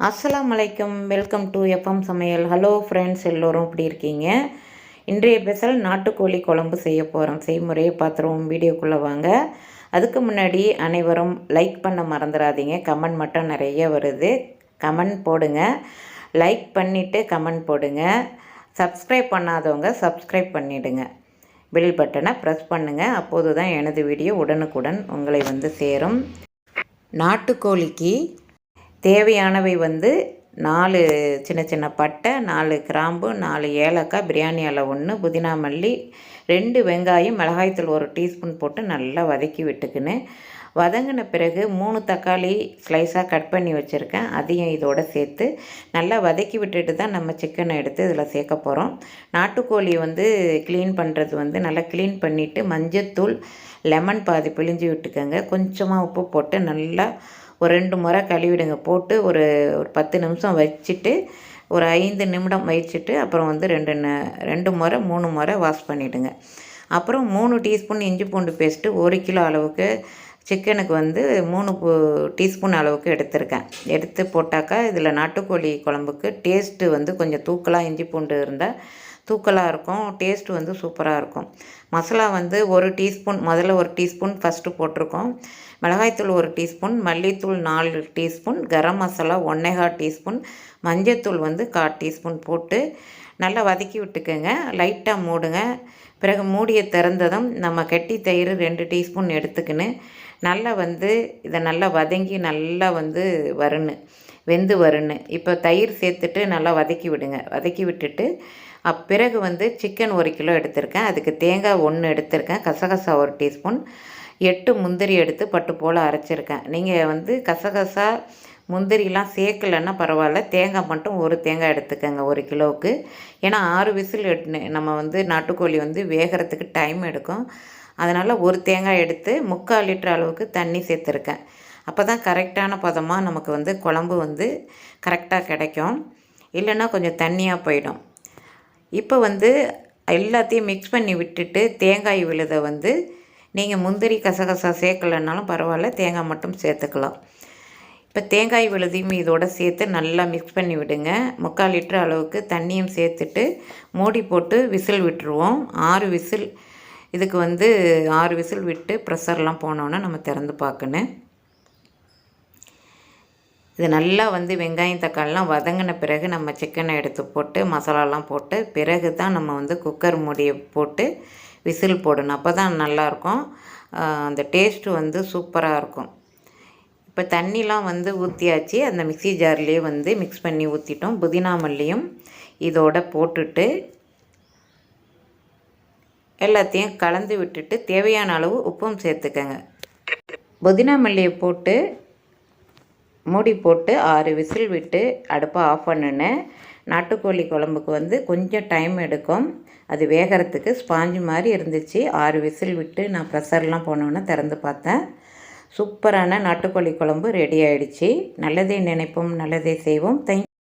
அஸ்லாம் வலைக்கம் welcome to FM சமையல். ஹலோ ஃப்ரெண்ட்ஸ் எல்லோரும் இப்படி இருக்கீங்க? இன்றைய பெசல் நாட்டுக்கோழி குழம்பு செய்ய போகிறோம் செய்முறையை பார்த்துருவோம். வீடியோக்குள்ளே வாங்க. அதுக்கு முன்னாடி அனைவரும் லைக் பண்ண மறந்துடாதீங்க. கமெண்ட் மட்டும் நிறைய வருது. கமெண்ட் போடுங்க. லைக் பண்ணிவிட்டு கமெண்ட் போடுங்க. சப்ஸ்கிரைப் பண்ணாதவங்க சப்ஸ்கிரைப் பண்ணிவிடுங்க பெல் பட்டனை ப்ரெஸ் பண்ணுங்கள் அப்போது தான் எனது வீடியோ உடனுக்குடன் உங்களை வந்து சேரும். நாட்டுக்கோழிக்கு தேவையானவை வந்து நாலு சின்ன சின்ன பட்டை நாலு கிராம்பு நாலு ஏலக்காய் பிரியாணி இலை ஒன்று புதினா மல்லி ரெண்டு வெங்காயம் மிளகாய்த்தூள் ஒரு டீஸ்பூன் போட்டு நல்லா வதக்கி விட்டுக்கின்னு. வதங்கின பிறகு மூணு தக்காளி ஸ்லைஸாக கட் பண்ணி வச்சுருக்கேன். அதையும் இதோடு சேர்த்து நல்லா வதக்கி விட்டுட்டு தான் நம்ம சிக்கனை எடுத்து இதில் சேர்க்க போகிறோம் நாட்டுக்கோழி வந்து க்ளீன் பண்ணுறது வந்து நல்லா க்ளீன் பண்ணிவிட்டு மஞ்சத்தூள் லெமன் பாதி பிழிஞ்சு விட்டுக்கோங்க. கொஞ்சமாக உப்பு போட்டு நல்லா ஒரு ரெண்டு முறை கழுவிடுங்க. போட்டு ஒரு ஒரு பத்து நிமிஷம் வச்சுட்டு ஒரு ஐந்து நிமிடம் வச்சுட்டு அப்புறம் வந்து ரெண்டு ந- ரெண்டு முறை மூணு முறை வாஷ் பண்ணிவிடுங்க அப்புறம் மூணு டீஸ்பூன் இஞ்சி பூண்டு பேஸ்ட்டு ஒரு கிலோ அளவுக்கு சிக்கனுக்கு வந்து மூணு பூ- டீஸ்பூன் அளவுக்கு எடுத்திருக்கேன். எடுத்து போட்டாக்கா இதில் நாட்டுக்கோழி குழம்புக்கு டேஸ்ட்டு வந்து கொஞ்சம் தூக்கலாக இஞ்சி பூண்டு இருந்தால் தூக்கலாக இருக்கும் டேஸ்ட் வந்து சூப்பராக இருக்கும் மசாலா வந்து ஒரு டீஸ்பூன் முதல்ல ஒரு டீஸ்பூன் ஃபஸ்ட்டு போட்டிருக்கோம். மிளகாய்த்தூள் ஒரு டீஸ்பூன் மல்லித்தூள் நாலு டீஸ்பூன் கரம் மசாலா ஒன்னேகால் டீஸ்பூன் மஞ்சத்தூள் வந்து கால் டீஸ்பூன் போட்டு நல்லா வதக்கி விட்டுக்கோங்க. லைட்டாக மூடுங்க. பிறகு மூடிய திறந்ததும் நம்ம கெட்டி தயிர் ரெண்டு டீஸ்பூன் எடுத்துக்கின்னு நல்லா வந்து இதை நல்லா வதங்கி நல்லா வந்து வரணும் வெந்து வரும்னு இப்போ தயிர் சேர்த்துட்டு நல்லா வதக்கி விடுங்க. வதக்கி விட்டுட்டு அப்பிறகு வந்து சிக்கன் ஒரு கிலோ எடுத்திருக்கேன். அதுக்கு தேங்காய் ஒன்று எடுத்திருக்கேன். கசகசா ஒரு டீஸ்பூன். எட்டு முந்திரி எடுத்து பட்டு போல் அரைச்சிருக்கேன். நீங்கள் வந்து கசகசா முந்திரிலாம் சேர்க்கலைன்னா பரவாயில்ல. தேங்காய் மட்டும் ஒரு தேங்காய் எடுத்துக்கோங்க ஒரு கிலோவுக்கு. ஏன்னா ஆறு விசில் எட்டு நம்ம வந்து நாட்டுக்கோழி வந்து வேகிறதுக்கு டைம் எடுக்கும். அதனால் ஒரு தேங்காய் எடுத்து முக்கால் லிட்டர் அளவுக்கு தண்ணி சேர்த்துருக்கேன். அப்போ தான் கரெக்டான பதமாக நமக்கு வந்து குழம்பு வந்து கரெக்டாக கிடைக்கும். இல்லைன்னா கொஞ்சம் தண்ணியாக போயிடும். இப்போ வந்து எல்லாத்தையும் மிக்ஸ் பண்ணி விட்டுட்டு தேங்காய் விழுதை வந்து நீங்கள் முந்திரி கசகசா சேர்க்கலைன்னாலும் பரவாயில்ல தேங்காய் மட்டும் சேர்த்துக்கலாம். இப்போ தேங்காய் விழுதையும் இதோட சேர்த்து நல்லா மிக்ஸ் பண்ணி விடுங்க. முக்கால் லிட்டர் அளவுக்கு தண்ணியும் சேர்த்துட்டு மூடி போட்டு விசில் விட்டுருவோம். ஆறு விசில் இதுக்கு வந்து ஆறு விசில் விட்டு ப்ரெஷர்லாம் போனோன்னே நம்ம திறந்து பார்க்கணும். இது நல்லா வந்து வெங்காயம் தக்காளிலாம் வதங்கின பிறகு நம்ம சிக்கனை எடுத்து போட்டு மசாலாலாம் போட்டு பிறகு தான் நம்ம வந்து குக்கர் மூடியை போட்டு விசில் போடணும். அப்போ தான் நல்லாயிருக்கும் அந்த டேஸ்ட்டு வந்து சூப்பராக இருக்கும். இப்போ தண்ணிலாம் வந்து ஊற்றியாச்சு அந்த மிக்ஸி ஜார்லேயே வந்து மிக்ஸ் பண்ணி ஊற்றிட்டோம் புதினா மல்லியும் இதோட போட்டுட்டு எல்லாத்தையும் கலந்து விட்டுட்டு தேவையான அளவு உப்பும் சேர்த்துக்கங்க. புதினா மல்லியை போட்டு மூடி போட்டு ஆறு விசில் விட்டு அடுப்பை ஆஃப் பண்ணுனேன். நாட்டுக்கோழி குழம்புக்கு வந்து கொஞ்சம் டைம் எடுக்கும். அது வேகிறதுக்கு ஸ்பாஞ்சு மாதிரி இருந்துச்சு. ஆறு விசில் விட்டு நான் ப்ரெஷர்லாம் போனோன்னே திறந்து பார்த்தேன். சூப்பரான நாட்டுக்கோழி குழம்பு ரெடி ஆயிடுச்சு. நல்லதே நினைப்போம் நல்லதே செய்வோம். தேங்க்